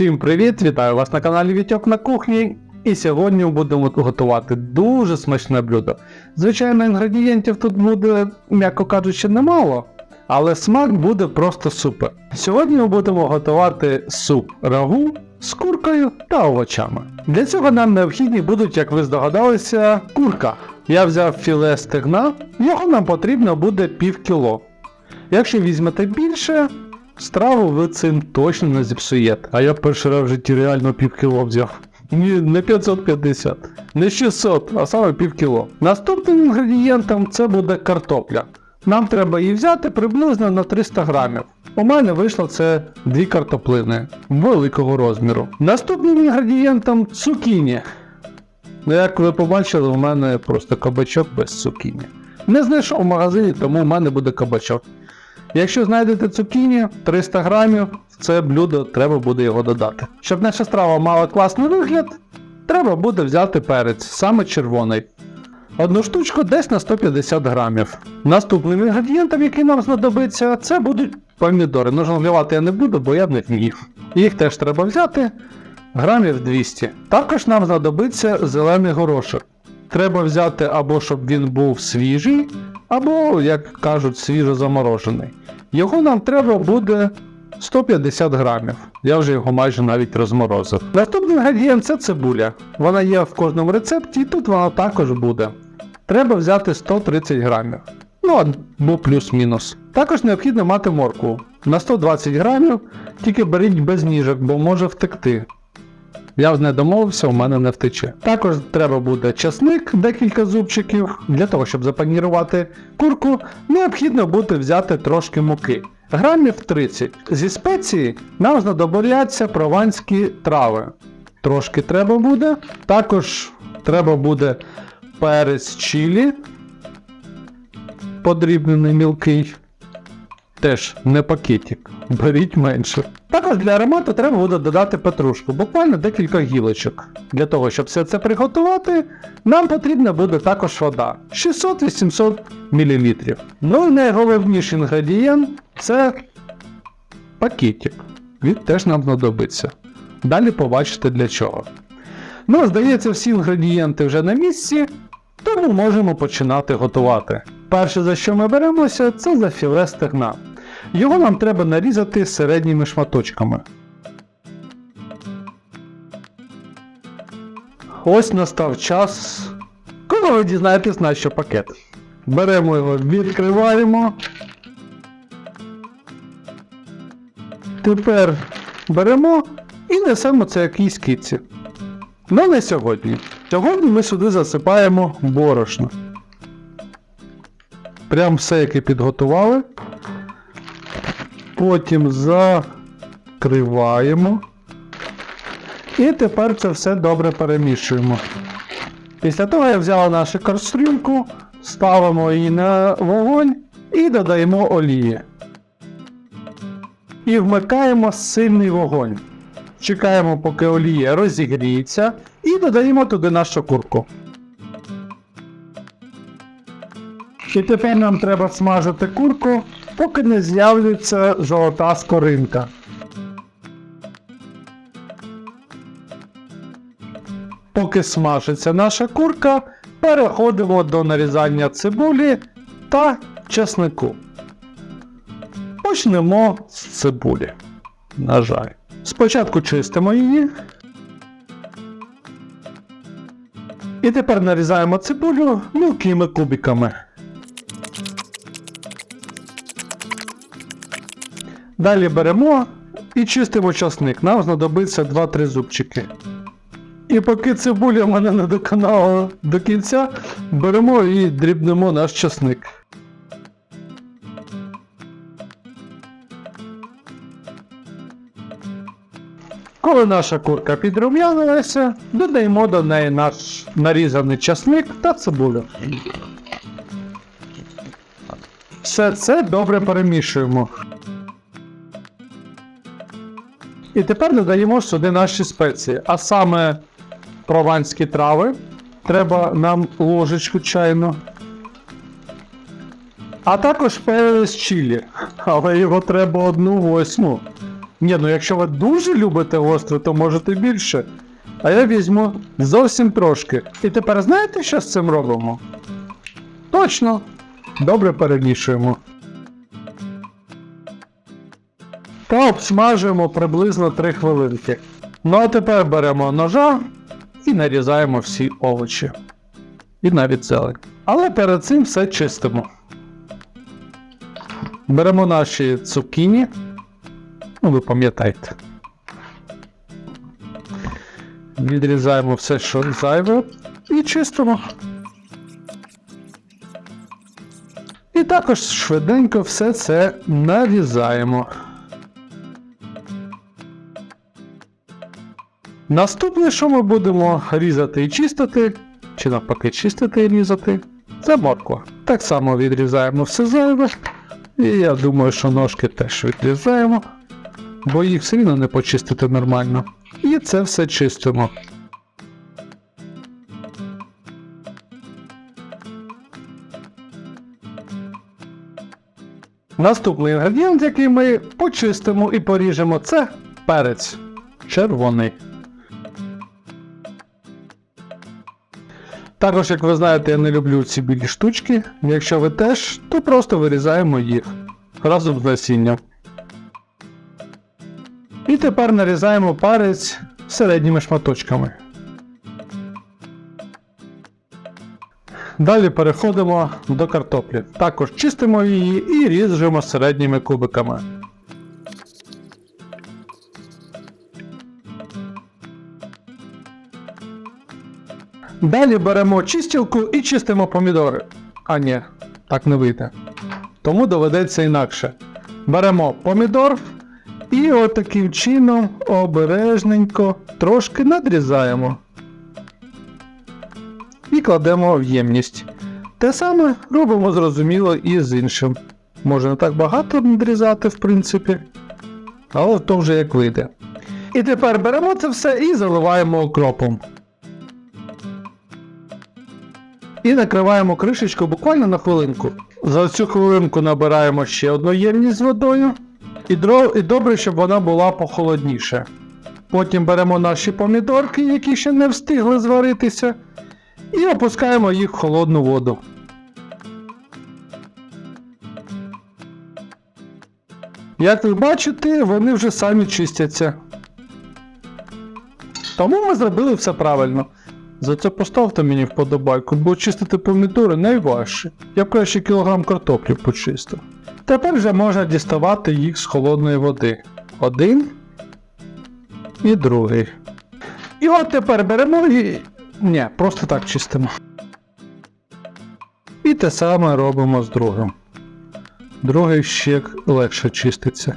Всім привіт! Вітаю вас на каналі Вітьок на кухні. І сьогодні будемо готувати дуже смачне блюдо. Звичайно, інгредієнтів тут буде, м'яко кажучи, немало, але смак буде просто супер. Сьогодні ми будемо готувати суп рагу з куркою та овочами. Для цього нам необхідні будуть, як ви здогадалися, курка. Я взяв філе стегна, його нам потрібно буде пів кіло. Якщо візьмете більше, страву ви цим точно не зіпсуєте. А я перший раз в житті реально пів кіло взяв. Ні, не 550, не 600, а саме пів кіло. Наступним інгредієнтом це буде картопля. Нам треба її взяти приблизно на 300 грамів. У мене вийшло це дві картоплини великого розміру. Наступним інгредієнтом цукіні. Ну, як ви побачили, у мене просто кабачок без цукіні. Не знайшов в магазині, тому у мене буде кабачок. Якщо знайдете цукіні 300 грамів, в це блюдо треба буде його додати. Щоб наша страва мала класний вигляд, треба буде взяти перець, саме червоний. Одну штучку десь на 150 грамів. Наступним інгредієнтом, який нам знадобиться, це будуть помідори. Ну, жонглювати я не буду, бо я не вмію. Їх теж треба взяти грамів 200. Також нам знадобиться зелений горошок. Треба взяти або щоб він був свіжий, або, як кажуть, свіжо заморожений. Його нам треба буде 150 грамів. Я вже його майже навіть розморозив. Наступний інгредієнт це цибуля. Вона є в кожному рецепті, і тут вона також буде. Треба взяти 130 грамів. Ну, або плюс-мінус. Також необхідно мати моркву. На 120 грамів, тільки беріть без ніжок, бо може втекти. Я не домовився, у мене не втече. Також треба буде часник, декілька зубчиків. Для того, щоб запанірувати курку, необхідно буде взяти трошки муки. Грамів 30. Зі спеції нам знадобляться прованські трави. Трошки треба буде. Також треба буде перець чилі, подрібнений мілкий. Теж не пакетик, беріть менше. Також для аромату треба буде додати петрушку, буквально декілька гілочок. Для того, щоб все це приготувати, нам потрібна буде також вода 600-800 мл. Ну і найголовніший інгредієнт це пакетик. Він теж нам знадобиться. Далі побачите для чого. Ну, здається, всі інгредієнти вже на місці, тому можемо починати готувати. Перше, за що ми беремося, це за філе стегна. Його нам треба нарізати середніми шматочками. Ось настав час. Коли ви дізнаєтесь, на що пакет. Беремо його, відкриваємо. Тепер беремо і несемо це якійсь киці. Ну не сьогодні. Сьогодні ми сюди засипаємо борошно. Прям все, яке підготували. Потім закриваємо. І тепер це все добре перемішуємо. Після того я взяв нашу кастрюльку, ставимо її на вогонь і додаємо олії. І вмикаємо сильний вогонь. Чекаємо, поки олія розігріється, і додаємо туди нашу курку. І тепер нам треба смажити курку, поки не з'являється золота скоринка. Поки смажиться наша курка, переходимо до нарізання цибулі та чеснику. Почнемо з цибулі. На жаль. Спочатку чистимо її. І тепер нарізаємо цибулю мілкими кубиками. Далі беремо і чистимо часник. Нам знадобиться 2-3 зубчики. І поки цибуля мене не доконала до кінця, беремо і дрібнемо наш часник. Коли наша курка підрум'янилася, додаємо до неї наш нарізаний часник та цибулю. Все це добре перемішуємо. І тепер додаємо сюди наші спеції, а саме прованські трави. Треба нам ложечку чайну. А також перець чилі, але його треба одну восьму. Ні, ну якщо ви дуже любите гостре, то можете більше. А я візьму зовсім трошки. І тепер знаєте, що з цим робимо? Точно. Добре перемішуємо. Та обсмажуємо приблизно 3 хвилинки. Ну а тепер беремо ножа і нарізаємо всі овочі. І навіть зелень. Але перед цим все чистимо. Беремо наші цукіні. Ну, ви пам'ятаєте. Відрізаємо все, що зайве, і чистимо. І також швиденько все це нарізаємо. Наступне, що ми будемо різати і чистити, чи навпаки чистити і різати, це морква. Так само відрізаємо все зайве. І я думаю, що ножки теж відрізаємо, бо їх все рівно не почистити нормально. І це все чистимо. Наступний інгредієнт, який ми почистимо і поріжемо, це перець червоний. Також, як ви знаєте, я не люблю ці білі штучки. Якщо ви теж, то просто вирізаємо їх разом з насінням. І тепер нарізаємо перець середніми шматочками. Далі переходимо до картоплі. Також чистимо її і ріжемо середніми кубиками. Далі беремо чистілку і чистимо помідори. А ні, так не вийде. Тому доведеться інакше. Беремо помідор і отаким чином обережненько трошки надрізаємо. І кладемо в ємність. Те саме робимо зрозуміло і з іншим. Може не так багато надрізати, в принципі, але то вже як вийде. І тепер беремо це все і заливаємо окропом. І накриваємо кришечку буквально на хвилинку. За цю хвилинку набираємо ще одну ємність з водою. І, дро... і добре, щоб вона була похолодніше. Потім беремо наші помідорки, які ще не встигли зваритися, і опускаємо їх в холодну воду. Як ви бачите, вони вже самі чистяться. Тому ми зробили все правильно. За це поставте мені вподобайку, бо чистити помідори найважче. Я б краще кілограм картоплі почистив. Тепер вже можна діставати їх з холодної води. Один і другий. І от тепер беремо і. Ні, просто так чистимо. І те саме робимо з другим. Другий ще легше чиститься.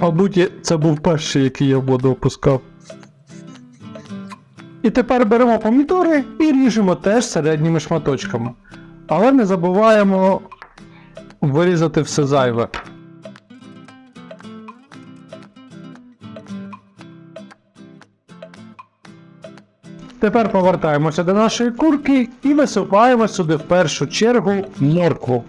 Мабуть, це був перший, який я в воду опускав. І тепер беремо помідори і ріжемо теж середніми шматочками. Але не забуваємо вирізати все зайве. Тепер повертаємося до нашої курки і висипаємо сюди в першу чергу моркву.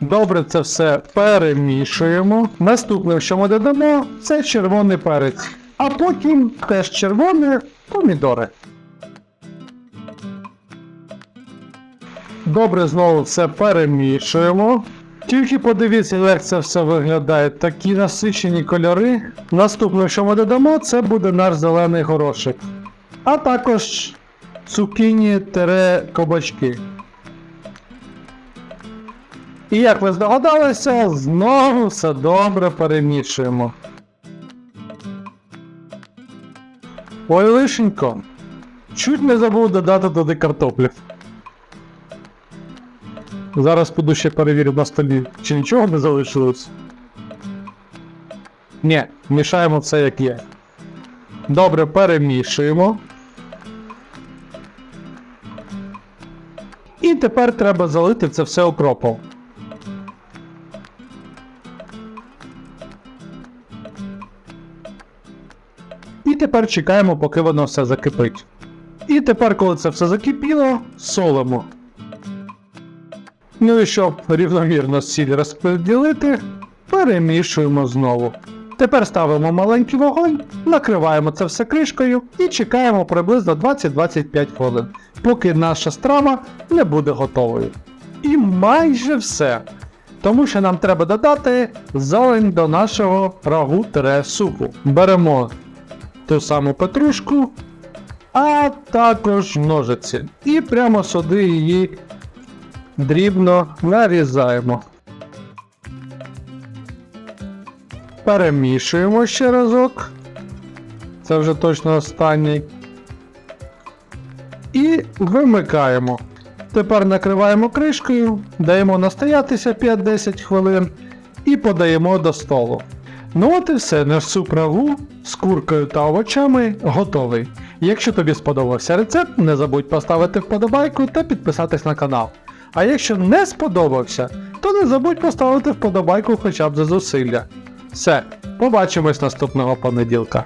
Добре це все перемішуємо. Наступне, що ми додамо, це червоний перець. А потім теж червоні помідори. Добре знову все перемішуємо. Тільки подивіться, як це все виглядає. Такі насичені кольори. Наступне, що ми додамо, це буде наш зелений горошок. А також цукіні тере кабачки. І як ви здогадалися, знову все добре перемішуємо. Ой, лишенько. Чуть не забув додати туди картоплю. Зараз піду ще перевірю на столі, чи нічого не залишилось. Ні, мішаємо все як є. Добре, перемішуємо. І тепер треба залити це все окропом. Тепер чекаємо, поки воно все закипить. І тепер, коли це все закипіло, солимо. Ну і щоб рівномірно сіль розподілити, перемішуємо знову. Тепер ставимо маленький вогонь, накриваємо це все кришкою і чекаємо приблизно 20-25 хвилин, поки наша страва не буде готовою. І майже все. Тому що нам треба додати зелень до нашого рагу тире супу. Беремо ту саму петрушку, а також ножиці. І прямо сюди її дрібно нарізаємо. Перемішуємо ще разок. Це вже точно останній. І вимикаємо. Тепер накриваємо кришкою, даємо настоятися 5-10 хвилин і подаємо до столу. Ну от і все, наш суп рагу з куркою та овочами готовий. Якщо тобі сподобався рецепт, не забудь поставити вподобайку та підписатись на канал. А якщо не сподобався, то не забудь поставити вподобайку хоча б за зусилля. Все, побачимось наступного понеділка.